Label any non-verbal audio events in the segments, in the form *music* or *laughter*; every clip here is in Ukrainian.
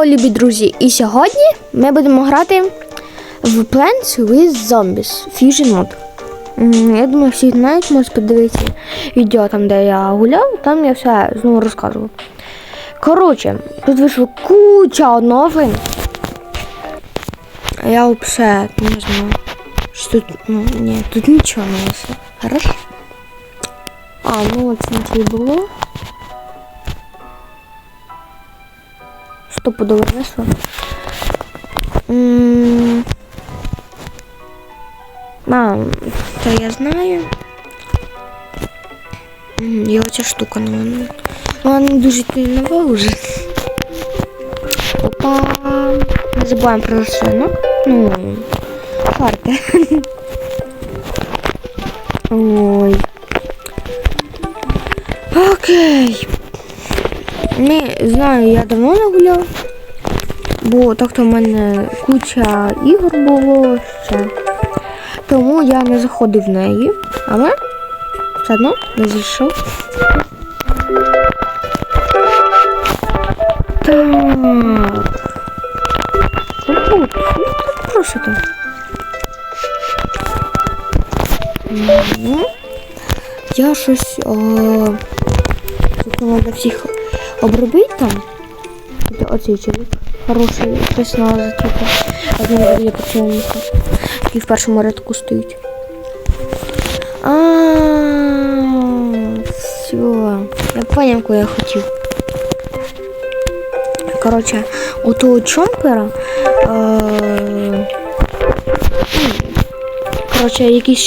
Хелло, любі друзі! І сьогодні ми будемо грати в Plants with Zombies Fusion Mode. Я думаю, всі знають, можуть подивитися відео там, де я гуляв, там я все знову розказував. Коротше, тут вийшло куча новин. А Я взагалі не знаю. Що тут, ну, ні, тут нічого не вийшло. Хорошо? А, ну це не було. Стопудово вийшло. М, А, це я знаю. І оця штука на мене. Вона не дуже нова вже. Опа. Не забуваємо про рослинок. Ну, фарти. *laughs* Ой. Окей. Не знаю, я давно не гуляв. Бо так-то в мене куча ігор було ще. Тому я не заходив в неї, але все одно не зайшов. Так. Прошу там. Я щось. О... Тут треба всіх обробити там. Оцей чоловік. Хороший, на затіпа. Один біля поцілунка. Які в першому рядку стоїть. А, все. Я поняв, кого я хотів. Коротше, у того чомпера. Е, м, коротше, якийсь.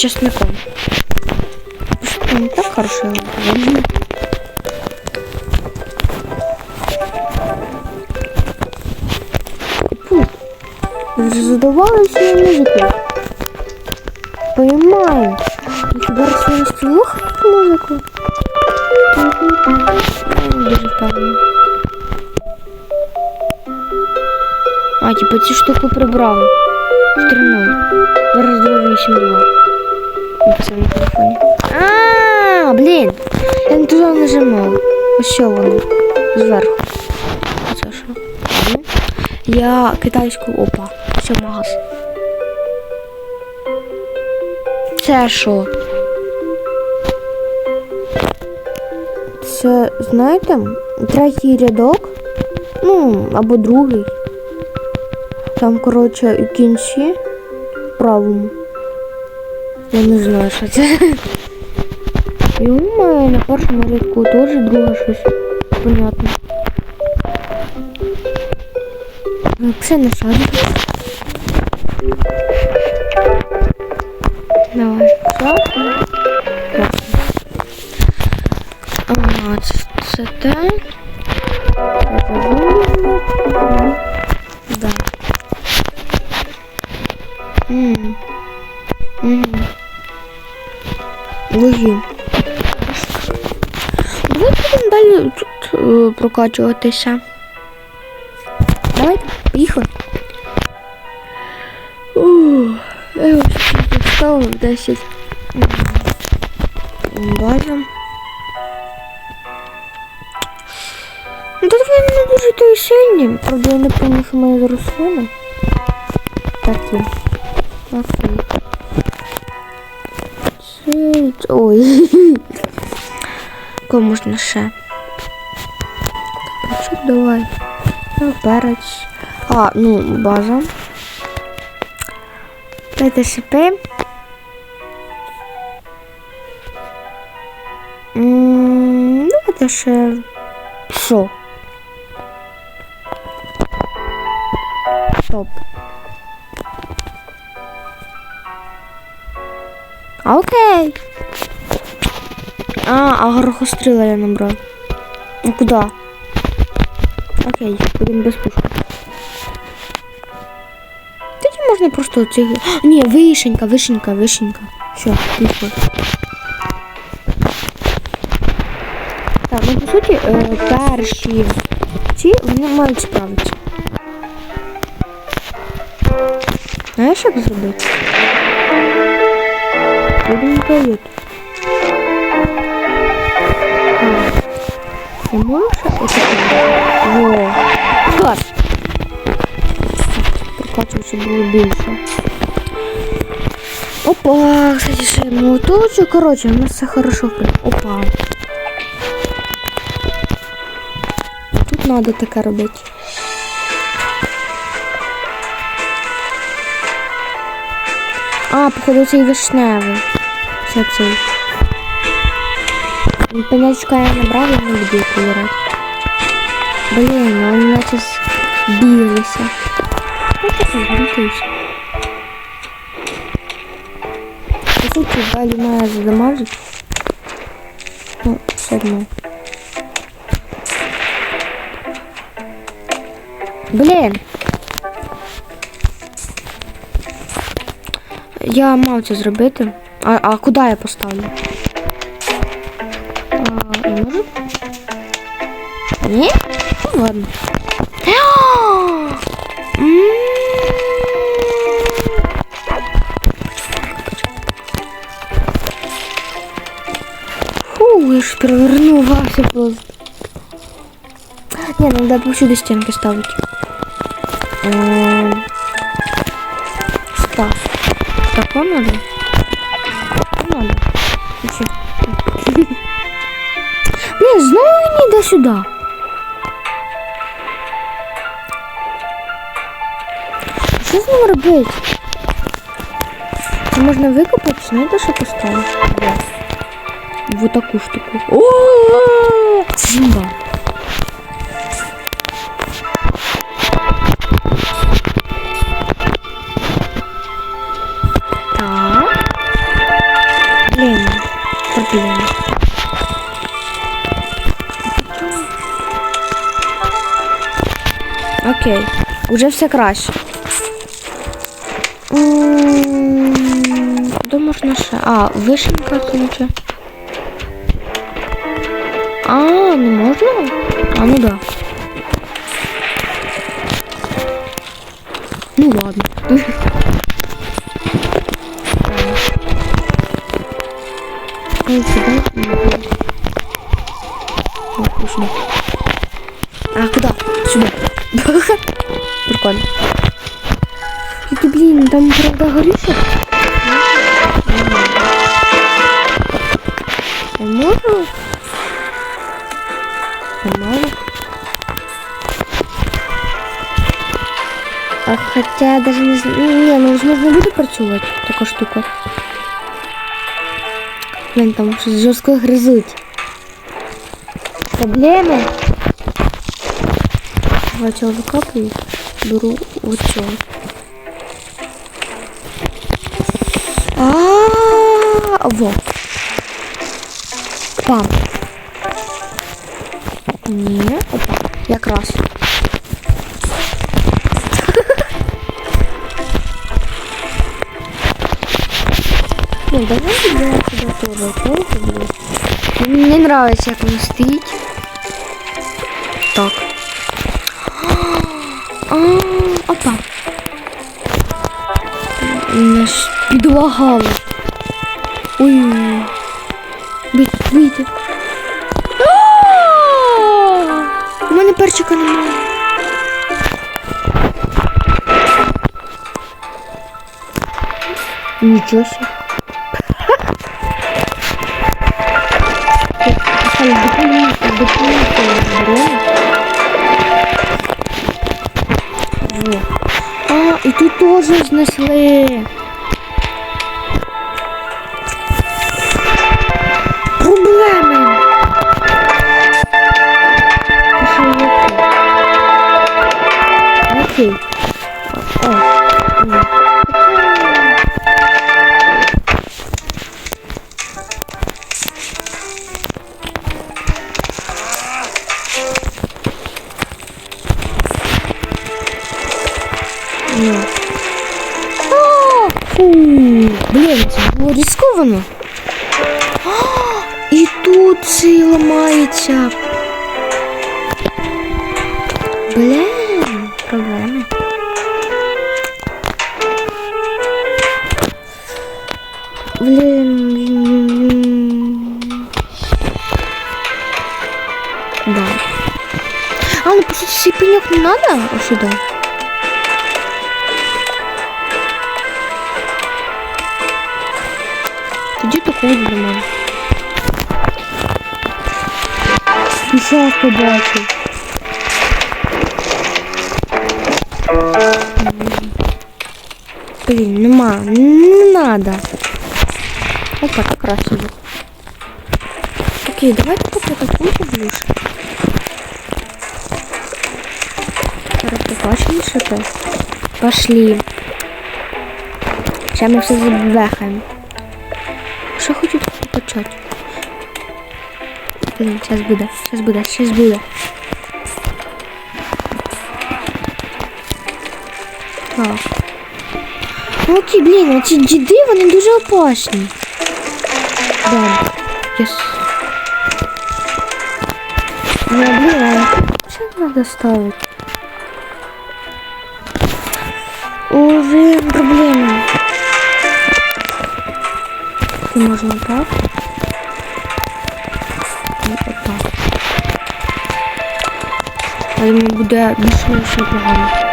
Не так хорошо Задавалися на музику. Понимаю. Хіба рослина слухають музику? Дуже впевнена. А, типа цю штуку прибрали. 3.0. Зараз 2.8.2. Написав на телефоні. А, блін. Я не туди нажимав. Ось що воно. Зверху. Це що? Я китайську опа. Все магаз. Це що? Це, знаєте, третій рядок. Ну, або другий. Там, коротше, у кінці правому. Я не знаю, що це. І у мене на першому рядку теж друге щось. Понятно. Взагалі не шарю. Давай. Все. Це, те. Да. М. Мгм. Логи. Давай будемо далі тут е, прокачуватися. Давайте, поїхали. Ух, я ось тільки встав 10 база. Ну тут вони не дуже то і сильні. Правда, я не пам'ятаю, що мої рослини. Такі. Окей. Це... Ой. Кого можна ще? Кабачок давай. Ну, перець. А, ну, база. Дайте шипи. Ще. Що? Стоп. Окей. А, а горохостріла я набрав. Ну куди? Окей, будемо без пушки. Тоді можна просто. А, Ні, вишенька, вишенька, вишенька. Все, пішло. по суті, е, перші ці вони мають справитися. Знаєш, як зробити? Будемо дають. Не можеш отаке? Во. Клас. прокачувати, щоб було більше. Опа, кстати, ще молоточок. Короче, у нас все хорошо. Опа. Надо таке робити. А, походу цей вишневий. Це цей. Пенячка я набрав, я не буду колорати. Блін, ну вони наче збіглися. Ну. По суті, далі має задамажити. Ну, все одно. Блін. Я мав це зробити. А, а куди я поставлю? А? Ні? Ну ладно. Фу, я ж перевернувся просто. Не, ну надо повсюди стенки ставить. Так, вам надо? Не надо. Ну чё? Блин, знову він йде сюди. Що з ним робити? Це можна викопати, знаєте, що поставити? Во. В таку штуку. О! Зімба. Окей, уже все краще. Куди можна ще? А, вишенка короче. А, не можна? А, ну да. Ну ладно. Правда горючее? Я могу? А хотя даже не знаю. Не, ну возможно буде працювати така штука. Блин, там щось жорстко гризуть. Проблеми. Два цього викапую. Беру от цього. А, во. Пам. Ні, опа, якраз. Ну, давай сделаем сюда тоже. Мне не нравится, как он. Так. Ж. Ой. Вийти, вийти. У мене перчика немає. Нічого себе. було ризиковано. А, І тут цей ламається. Блін, проблеми. Блін. блін. Да. А, ну по суті, цей пенек не надо ось Тоді такого не можна. Пішов побачив. Блін, нема, не надо. Опа, так раз сюди. Окей, давайте поки таку поближче. Зараз що це. Пошли. Сейчас мы все забэхаем. Что хочу тут почать? Блин, сейчас буде, сейчас буде, сейчас буде. Так. Ну ті, блін, ці діди, вони дуже опасні. Да. Єс. Ну, блін, а що треба ставити? Уже проблема. І можна так. І отак. Але мені буде більш-менш непогано. У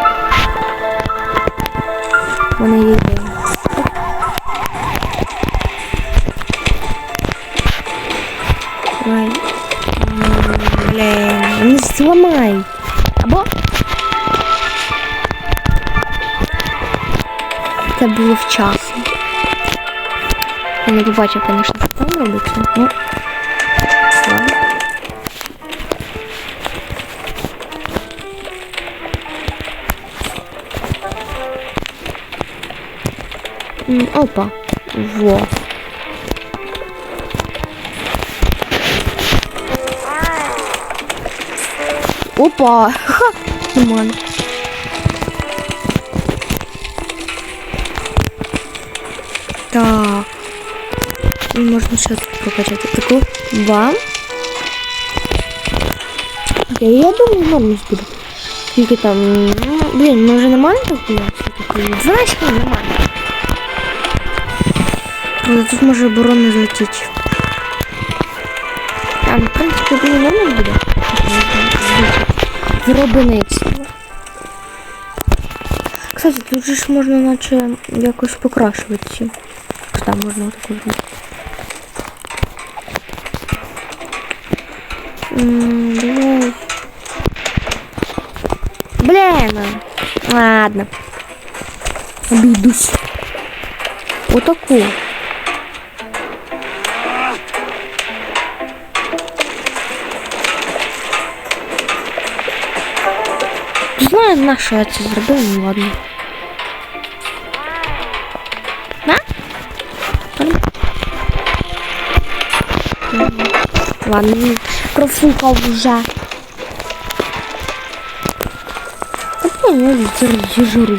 Я не побачив, звісно, що там робиться. Ладно. Опа. Во. Опа. Ха. Нормально. Так. І можна ще тут прокачати таку вам. Я, я думаю, норм буде. Тільки там, ну, блін, може нормально так 12 хвилин нормально. Але тут може оборона злетіти. А, ну, в принципі, думаю, нормально буде. Виробництво. Кстати, тут же ж можна якось покрашувати ці. Там можна отаку зробити. Блин. Ладно. Обійдусь. Отаку. Не Знаю, на що я ну ладно. На? Ладно, ну, профукав вже. Та ні, я зір- зіжру.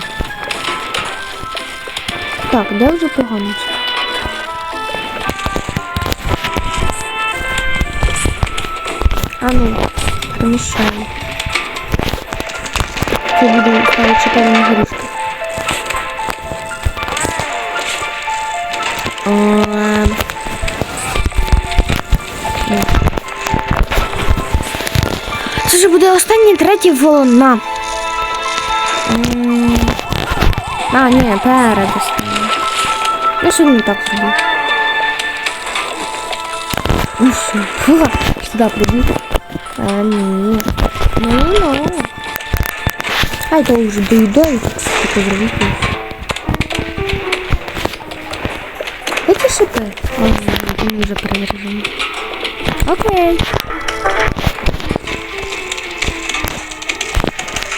Так, де вже погано? все? А ну, переміщаємо. Це буде ставити чекати на буде останній третій волна. М. А, ні, перед останнім. Ну, що не так зробив? Ну все, фу, сюди прибіг. А, ні. Ну, ну. Хай то вже доїдають, таке зробити. Які шипи? О, ми вже перевіряємо. Окей.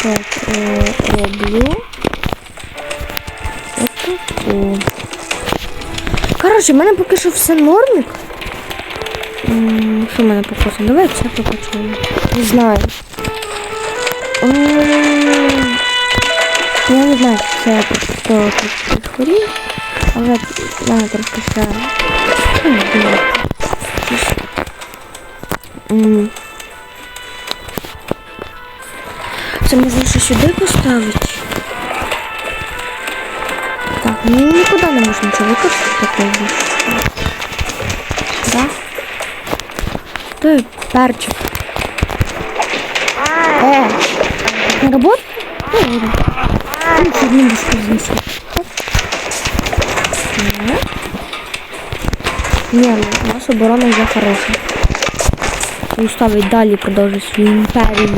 Так, е, роблю. Отаку. Коротше, в мене поки що все нормик. Що в мене покосить? Давай це покачаємо. Не знаю. Я не знаю, чи це просто тут хворів, але мене трошки ще. Це можна ще сюди поставити. Так, ну нікуди не можна використати такого. Да? Той перчик. Е, на роботу? Ну, ладно. Ну, чуть. Так. Ні, ну, у нас оборона вже хороша. І ставить далі продовжує свою імперію.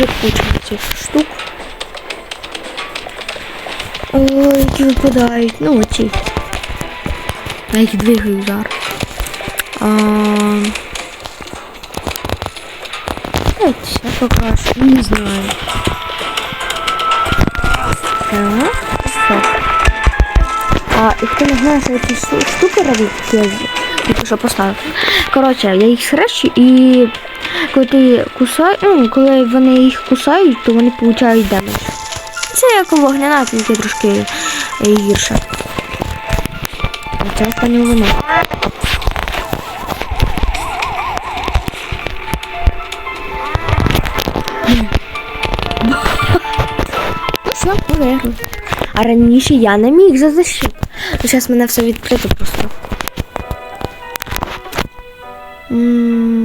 Вже куча цих штук. Ой, які випадають. Ну, оці. Я їх двигаю зараз. А... Давайте я покрашу. Не знаю. Так, стоп. А і хто не знає, що ці штуки роблять, тільки що поставив. Коротше, я їх схрещу і коли ти кусаєш, ну, коли вони їх кусають, то вони получають демедж. Це як вогняна, тільки трошки е, гірше. Це останнє воно. Все, ми. А раніше я не міг за защит. Зараз мене все відкрито просто.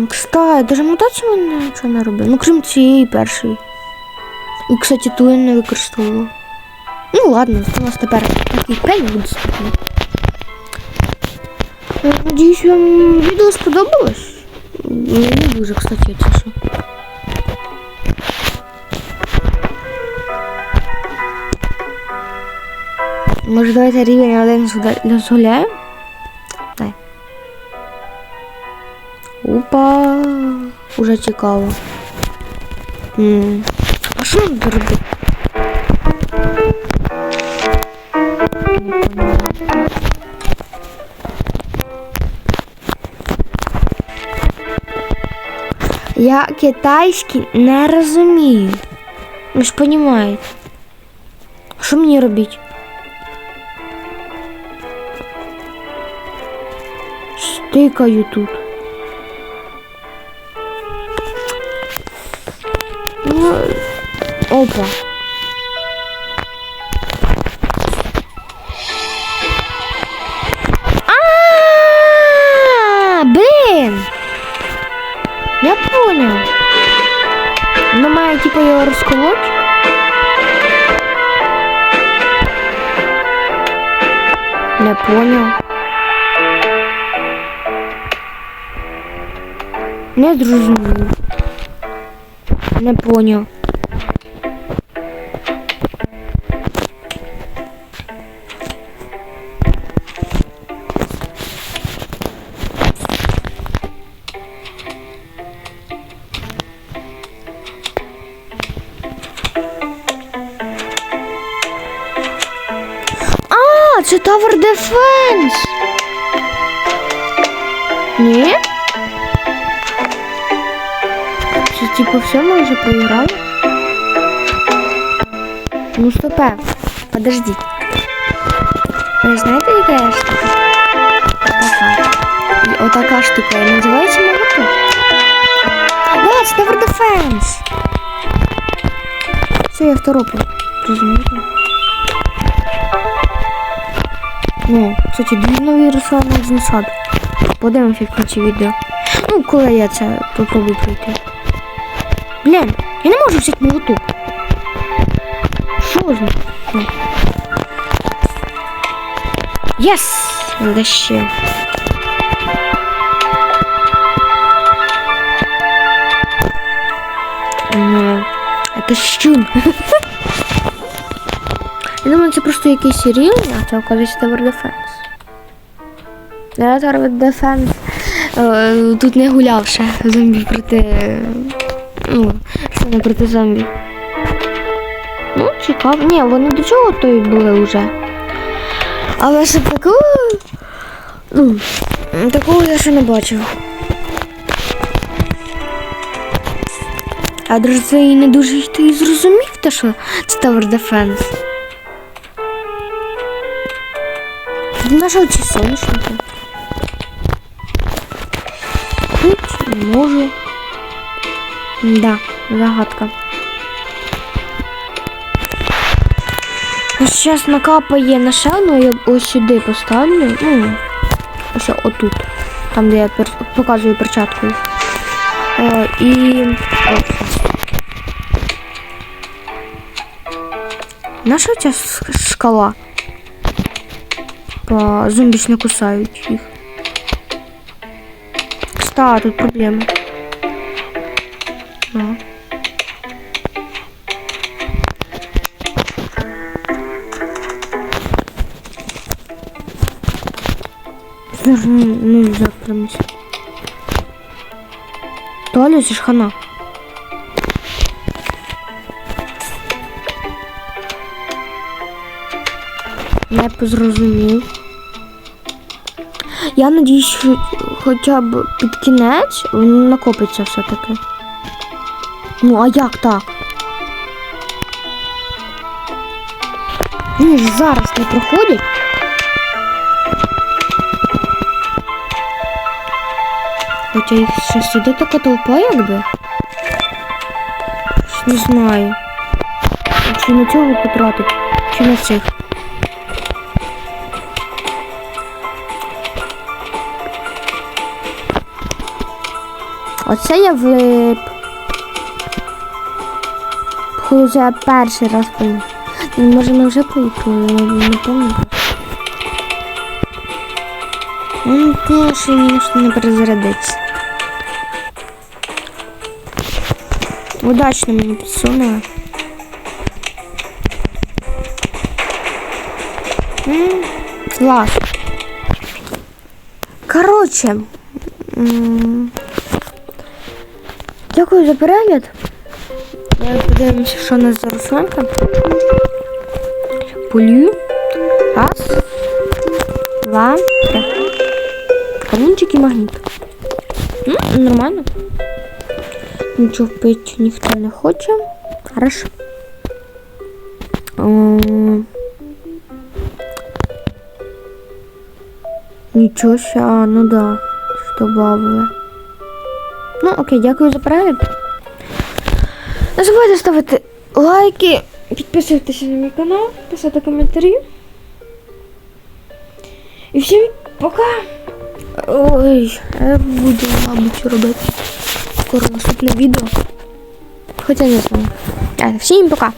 Кстати, даже мутацію мене нічого не робив. Ну, крім цієї першої. І, кстати, ту я не використовувала. Ну ладно, у нас тепер такий пень буде доступний. Е, Надіюсь, вам відео сподобалось. Мені дуже, кстати, це що. Може давайте рівень один згля- Уже цікаво. А що нам робити? Я китайський не розумію. Ви ж розумієте. Що мені робити? Стикаю тут. Опа. А, блин! Я понял. Ну, має типа його розколоть. Не понял. Не зрозумів. Не поняв. Подождіть. Ви знаєте, яка штука? Така. І отака штука називається. Да, це Tower Defense. Все, я второпу. Розумієте? Ну, кстати, дві нові Руслана з насад. Подивимося в кінці відео. Ну, коли я це попробую пройти. Блін, я не можу взяти молоток. Що з ним? Єс! Ну, це щун. *laughs* Я думаю, це просто якийсь рівень, а це оказується Tower Defense. Я Tower Defense е, тут не гуляв ще зомбі проти. Ну, саме проти зомбі. Ну, цікаво. Ні, вони до чого то були вже. Але ще такого. Ну, такого я ще не бачив. А друже, це і не дуже ти зрозумів, те, що це Tower Defense. Нашого ці соняшники. Тут не можу. Да, загадка. Ось зараз накапає на шану, я ось сюди поставлю. Ну, ось отут. Там, де я пер... показую перчаткою. Е, і. Наша ця типа, зомбі ж не кусають їх. Кста, тут проблема. Толя, це хана. Не позрозумів. Я надіюсь, що хоча б під кінець накопиться все-таки. Ну, а як так? Ж зараз не проходять. Хоча їх ще сюди така толпа, якби. Не знаю. Чи на цього потратить, чи на цих. Оце я влип. Це я перший раз поїхав. Може ми вже поїхали, не пам'ятаю. Ну, конечно, не перезарядиться. Удачно мені підсунули. М, Клас. Короче. м, Дякую за перегляд. Давай подивимося, що у нас за Русланка. Полю. Раз. Два. Три. Камінчик і магніт. Ну, нормально. Нічого пити ніхто не хоче. Хорошо. Нічого ще, а, ну да, що добавили. Ну, окей, дякую за перегляд. Не забувайте ставити лайки, підписуватися на мій канал, писати коментарі. І всім пока! Ой, я буду, мабуть, робити скоро наступне відео. Хоча не знаю. Так, всім пока!